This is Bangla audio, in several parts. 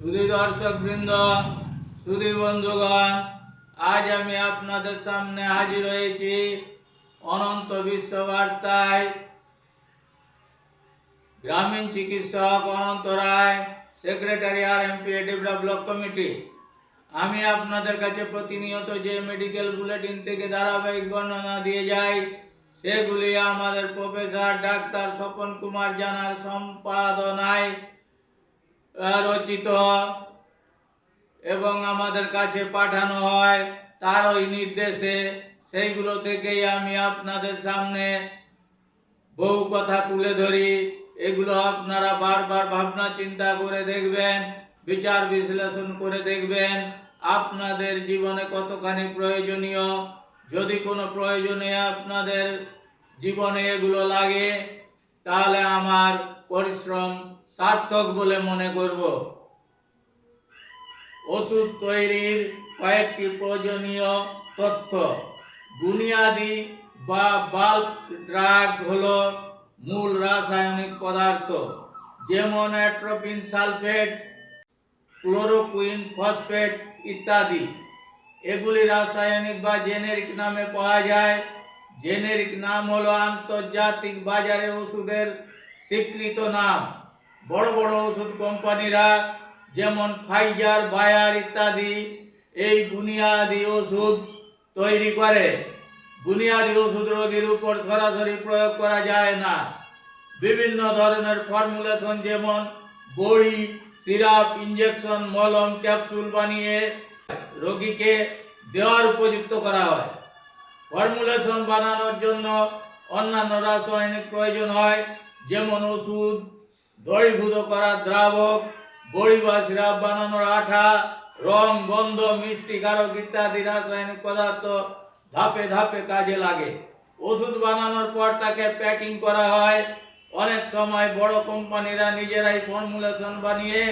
সুধী বৃন্দ, সুধী বন্ধুগণ, আজ আমি আপনাদের সামনে হাজির হয়েছি অনন্ত বিশ্ব বার্তায় গ্রামীণ চিকিৎসক Ananta Ray, secretary R MP Debra block committee. আমি আপনাদের কাছে প্রতিনিয়ত যে মেডিকেল বুলেটিন থেকে ধারাবাহিক বর্ণনা দিয়ে যাই, সেগুলি আমাদের প্রফেসর ডাক্তার স্বপন কুমার জানার সম্পাদনায় রচিত এবং আমাদের কাছে পাঠানো হয়, তার ওই নির্দেশে সেইগুলো থেকেই আমি আপনাদের সামনে বহু কথা তুলে ধরি। এগুলো আপনারা বারবার ভাবনা চিন্তা করে দেখবেন, বিচার বিশ্লেষণ করে দেখবেন, আপনাদের জীবনে কতখানি প্রয়োজনীয়। যদি কোনো প্রয়োজনে আপনাদের জীবনে এগুলো লাগে, তাহলে আমার পরিশ্রম সার্থক বলে মনে করব। ওষুধ তৈরির কয়েকটি প্রয়োজনীয় তথ্য। বুনিয়াদি বা বাল্ক ড্রাগ হলো মূল রাসায়নিক পদার্থ, যেমন অ্যাট্রোপিন সালফেট ক্লোরোকুইন ফসফেট ইত্যাদি। এগুলি রাসায়নিক বা জেনেরিক নামে পাওয়া যায়। জেনেরিক নাম হলো আন্তর্জাতিক বাজারে ওষুধের স্বীকৃত নাম। বড় বড় ওষুধ কোম্পানিরা, যেমন ফাইজার বায়ার ইত্যাদি, এই বুনিয়াদি ওষুধ তৈরি করে। বুনিয়াদি ওষুধ রোগীর উপর সরাসরি প্রয়োগ করা যায় না। বিভিন্ন ধরনের ফর্মুলেশন যেমন বড়ি সিরাপ ইঞ্জেকশন মলম ক্যাপসুল বানিয়ে রোগীকে দেওয়ার উপযুক্ত করা হয়। ফর্মুলেশন বানানোর জন্য অন্যান্য রাসায়নিক প্রয়োজন হয়, যেমন ওষুধ দড়ীভূত করা দ্রাবক বড়ি বা সিরাপ বানানোর আঠা, রং, গন্ধ, মিষ্টি কারক ইত্যাদি রাসায়নিক পদার্থ ধাপে ধাপে কাজে লাগে। ওষুধ বানানোর পর তাকে প্যাকিং করা হয়। অনেক সময় বড় কোম্পানিরা নিজেরাই ফর্মুলেশন বানিয়ে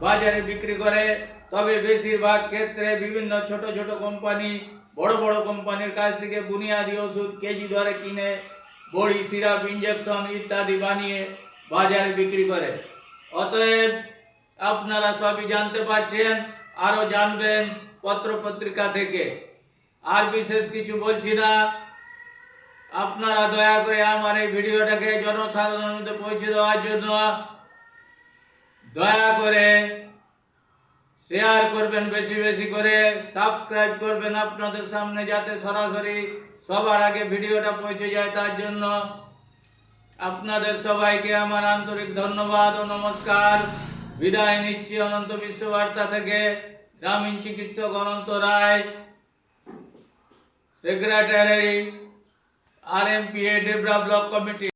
বাজারে বিক্রি করে। তবে বেশিরভাগ ক্ষেত্রে বিভিন্ন ছোট ছোট কোম্পানি বড় বড় কোম্পানির কাছ থেকে বুনিয়াদি ওষুধ কেজি দরে কিনে, বড়ি, সিরাপ ইঞ্জেকশন ইত্যাদি বানিয়ে বাজারে বিক্রি করে। অতএব আপনারা সবই জানতে পারছেন আরও জানবেন পত্র পত্রিকা থেকে। আর বিশেষ কিছু বলছি না। আপনারা দয়া করে আমার এই ভিডিওটাকে জনসাধারণের মধ্যে পৌঁছে দেওয়ার জন্য দয়া করে শেয়ার করবেন বেশি বেশি করে, সাবস্ক্রাইব করবেন আপনাদের সামনে যাতে সরাসরি সবার আগে ভিডিওটা পৌঁছে যায় তার জন্য। আপনাদের সবাইকে আমার আন্তরিক ধন্যবাদ ও নমস্কার। বিদায় নিচ্ছি অনন্ত বিশ্ববার্তা থেকে। গ্রামীণ চিকিৎসক Ananta Ray, secretary R M P A Debra block committee.